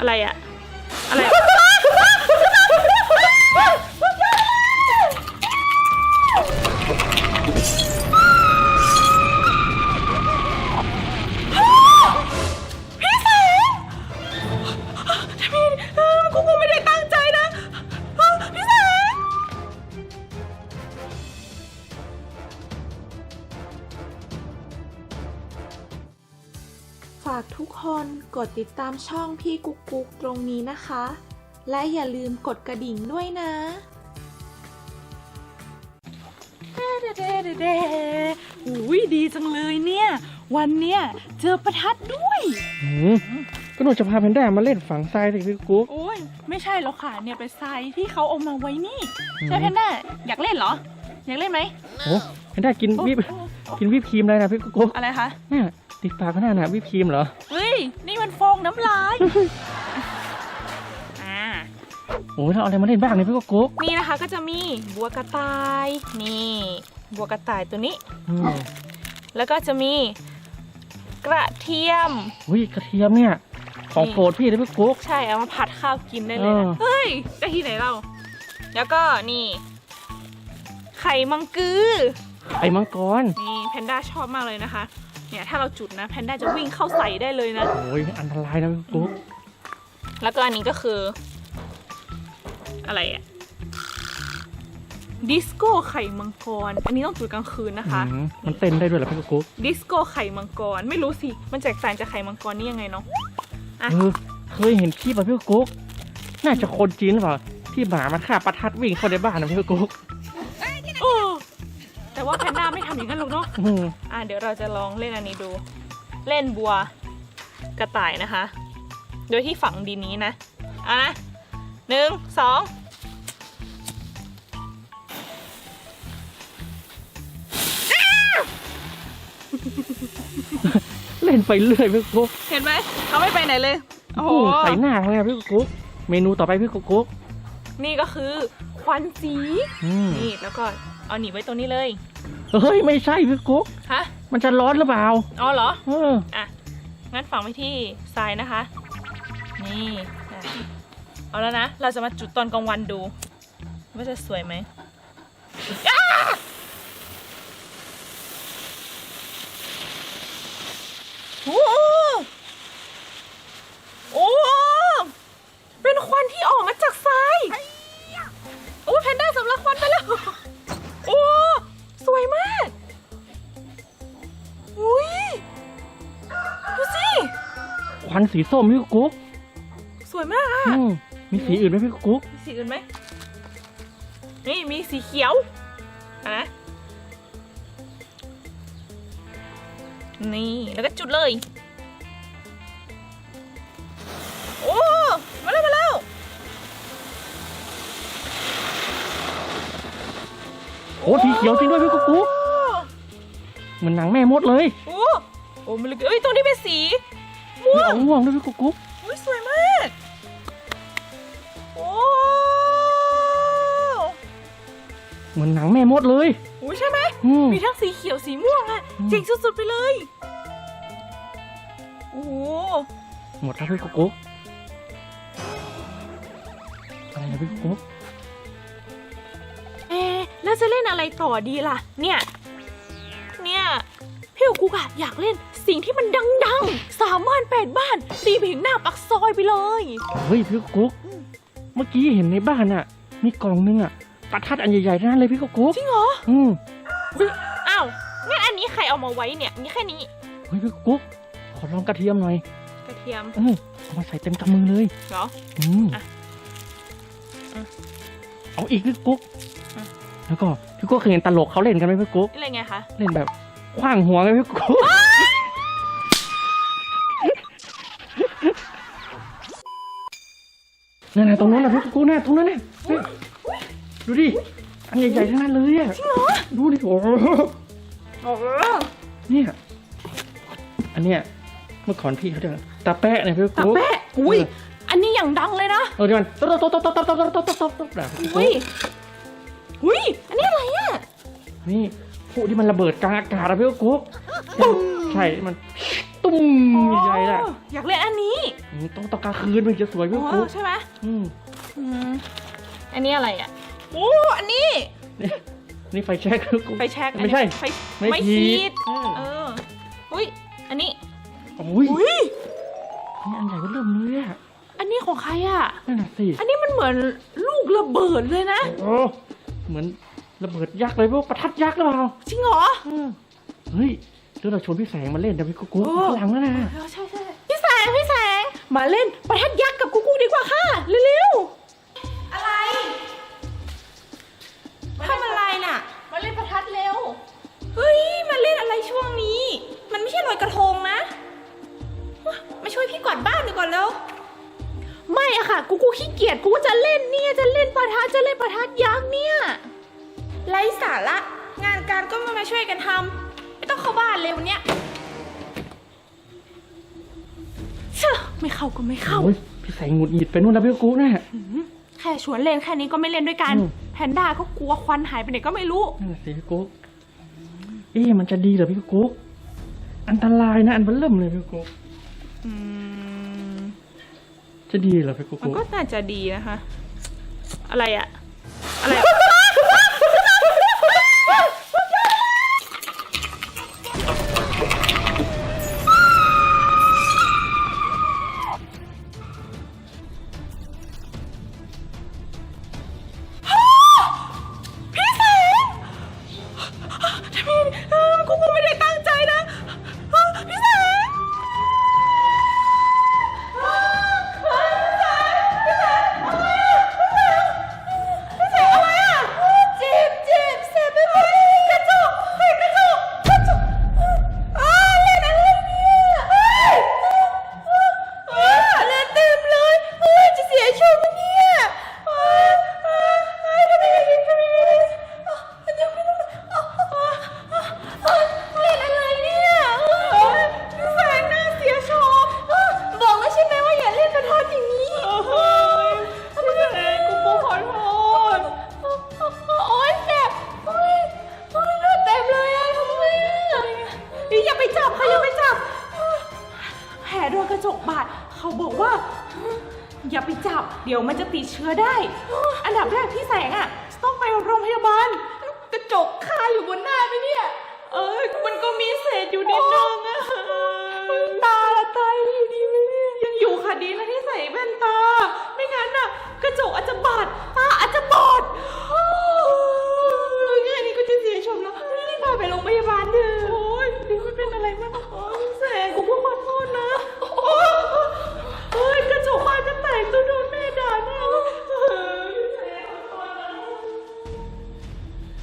อะไรอะอะไร ติดตามช่องพี่กุ๊กกุ๊กตรงนี้นะคะ และอย่าลืมกดกระดิ่งด้วยนะเด้เด้เด้เด้อุ้ยดีจังเลยเนี่ย วันเนี้ยเจอประทัดด้วยหืมก็หนูจะพาแพนด้ามาเล่นฝังทรายสิพี่กุ๊กโอ้ยไม่ใช่หรอกค่ะเนี่ยเป็นทรายที่เขาเอามาไว้นี่อืมใช่แพนด้าอยากเล่นเหรอ อยากเล่นไหมโอ้แพนด้ากินวิปโอ้โอ้กินวิปครีมอะไรนะพี่กุ๊กอะไรคะเนี่ย ติดปากก็น่าหนาวิปครีมเหรอ เฮ้ย นี่มันฟองน้ำลาย อ่า โอ้ยเราเอาอะไรมาเล่นบ้างเนี่ยพี่กุ๊กนี่นะคะก็จะมีบัวกระต่าย นี่ บัวกระต่ายตัวนี้ อืมแล้วก็จะมีกระเทียม อุ้ยกระเทียมเนี่ย ของโปรดพี่เลยพี่กุ๊ก ใช่เอามาผัดข้าวกินได้เลยนะเออ เฮ้ยได้ที่ไหนเรา แล้วก็นี่ ไข่มังกือ ไอ้มังกร นี่แพนด้าชอบมากเลยนะคะ เนี่ยถ้าเราจุดนะแพนด้าจะวิ่งเข้าใส่ได้เลยนะ โอ้ยอันตรายนะพี่กุ๊กแล้วก็อันนี้ก็คือ อะไรอะดิสโก้ไข่มังกร อันนี้ต้องจุดกลางคืนนะคะ อืมมันเต้นได้ด้วยเหรอพี่กุ๊กดิสโก้ไข่มังกร ไม่รู้สิ มันแตกต่างจากไข่มังกรนี่ยังไงเนาะ อะ เออเคยเห็นคลิปอะพี่กุ๊กน่าจะคนจีนหรือเปล่าที่หมามันฆ่าประทัดวิ่งเข้าในบ้านนะพี่กุ๊ก อย่างนั้นหรอกเนาะอืมอะเดี๋ยวเราจะลองเล่นอันนี้ดู เล่นบัวกระต่ายนะคะ โดยที่ฝังดินนี้นะอะนะหนึ่งสองเล่นไปเรื่อยพี่กุ๊กเห็นไหมเขาไม่ไปไหนเลยโอ้โหอืมใส่หน้าทำไงพี่กุ๊กเมนูต่อไปพี่กุ๊กนี่ก็คือควันสีอืมนี่แล้วก็เอาหนีไว้ตรงนี้เลย เฮ้ย ไม่ใช่พี่กุ๊กฮะ มันจะร้อนหรือเปล่าอ๋อเหรอ เอออะ งั้นฝังไว้ที่ทรายนะคะ นี่อะเอาแล้วนะ เราจะมาจุดตอนกลางวันดู ว่าจะสวยไหมอ้าโอ้โหโอ้โหเป็นควันที่ออกมาจากทรายโอ้ยแพนด้าสำลักควันไปแล้ว ควันสีส้มพี่กุ๊กสวยมากอะอืมมีสีอื่นไหมพี่กุ๊กมีสีอื่นไหมนี่มีสีเขียวอะนะนี่แล้วก็จุดเลย โอ้มาแล้วมาแล้วโอ้สีเขียวจริงด้วยพี่กุ๊กเหมือนหนังแม่มดเลย โอ้โอ้มันเลยเอ้ยตรงนี้เป็นสี มีม่วองอกม่วงด้วยพี่กุ๊กอุ้ยสวยมาก โอ้เหมือนหนังแม่มดเลยอุ้ยใช่ไหม อืม มีทั้งสีเขียวสีม่วงอะอืม เจ๋งสุดๆไปเลย โอ้โหหมดแล้วพี่กุ๊กอะไรนะพี่กุ๊กเอ๊ะแล้วจะเล่นอะไรต่อดีล่ะ เนี่ย เนี่ย พี่กุ๊กอะอยากเล่น สิ่งที่มันดังๆ สามบ้านแปดบ้านตีไปถึงหน้าปักซอยไปเลย เฮ้ยพี่กุ๊ก เมื่อกี้เห็นในบ้านอะมีกล่องนึงอะประทัดอันใหญ่ๆทั้งนั้นเลยพี่กุ๊กจริงเหรอ อืมอ้าวงั้นอันนี้ใครเอามาไว้เนี่ยนี่แค่นี้ เฮ้ยพี่กุ๊ก ขอลองกระเทียมหน่อย กระเทียม เออเอามาใส่เต็มกำมือเลยเหรอ อืมอะอะ เอาอีกพี่กุ๊กอะแล้วก็พี่กุ๊กเคยเห็นตลกเขาเล่นกันไหมพี่กุ๊ก นี่อะไรไงคะ เล่นแบบคว้างหัวไงพี่กุ๊ก นั่นน่ะตรงนั้นนะพี่กุ๊กน่ะตรงนั้นน่ะเฮ้ยดูดิอันใหญ่ๆทั้งนั้นเลยอะจริงเหรอดูดิโอ้โหโอ้โหเนี่ยอันเนี้ยเมื่อก่อนพี่เขาเรียกตาแปะเนี่ยพี่ตากุ๊กแปะอุ้ยอันนี้อย่างดังเลยนะเออเดี๋ยวมันต๊บต๊บต๊บต๊บต๊บต๊บต๊บต๊บต๊บต๊บแบบพี่กุ๊อุ้ยกอุ้ยอันนี้อะไรอะนี่ผู้ที่มันระเบิดกลางอากาศอะพี่กุ๊กใช่มัน ตุ้มใหญ่ๆน่ะอ๋ออยากเล่นอันนี้อืมต้องตอนกลางคืนมันจะสวยพี่อ๋กุ๊อกใช่ไหมอืมอืมอันนี้อะไรอะโอ้อันนี้นี่นี่ไฟแช็กพี่กุ๊ก ไฟแช็กไม่ใช่ไฟไม่ไม่ขีขีดดอืมเอออุ้ยอันนี้โอ้ยอุ้ยนี่อันใหญ่ก็เริ่มเลยอะอันนี้ของใครอะ นั่นน่ะสิอันนี้มันเหมือนลูกระเบิดเลยนะ โอ้เหมือนระเบิดยักษ์เลยพวกประทัดยักษ์หรือเปล่าจริงเหรออืมเฮ้ย เดี๋ยวเราชวนพี่แสงมาเล่นนะพี่กุ๊กกุ๊กโอ้ข้างหลังนั่นนะเออใช่ใช่พี่แสงพี่แสงมาเล่นประทัดยักษ์กับกุ๊กกุ๊กดีกว่าค่ะเร็วๆอะไรทำอะไรน่ะ มาเล่นประทัดเร็วเฮ้ยมาเล่นอะไรช่วงนี้ มันไม่ใช่ลอยกระทงนะมาช่วยพี่กวาดบ้านดีกว่าแล้วไม่อะค่ะ กูกูขี้เกียจกูจะเล่นเนี่ยจะเล่นประทัดจะเล่นประทัดยักษ์เนี่ยไร้สาระงานการก็ไม่มาช่วยกันทำไม่ ต้องเข้าบ้านเลยวันเนี้ยเชื่อไม่เข้าก็ไม่เข้า โอ้ยพี่แสงหงุดหงิดไปนู่นนะพี่กุ๊กกุ๊กนะแค่ชวนเล่นแค่นี้ก็ไม่เล่นด้วยกัน อืม แพนด้าก็กลัวควันหายไปไหนก็ไม่รู้ นั่นน่ะสิพี่กุ๊กเอ๊ะมันจะดีเหรอพี่กุ๊กกุ๊กอันตรายนะ อันเบิ่มเลยพี่กุ๊กอืม จะดีเหรอพี่กุ๊กมันกุ๊กก็น่าจะดีนะคะ อะไรอะอะไรอะ เดี๋ยวมันจะติดเชื้อได้ อันดับแรกพี่แสงอะ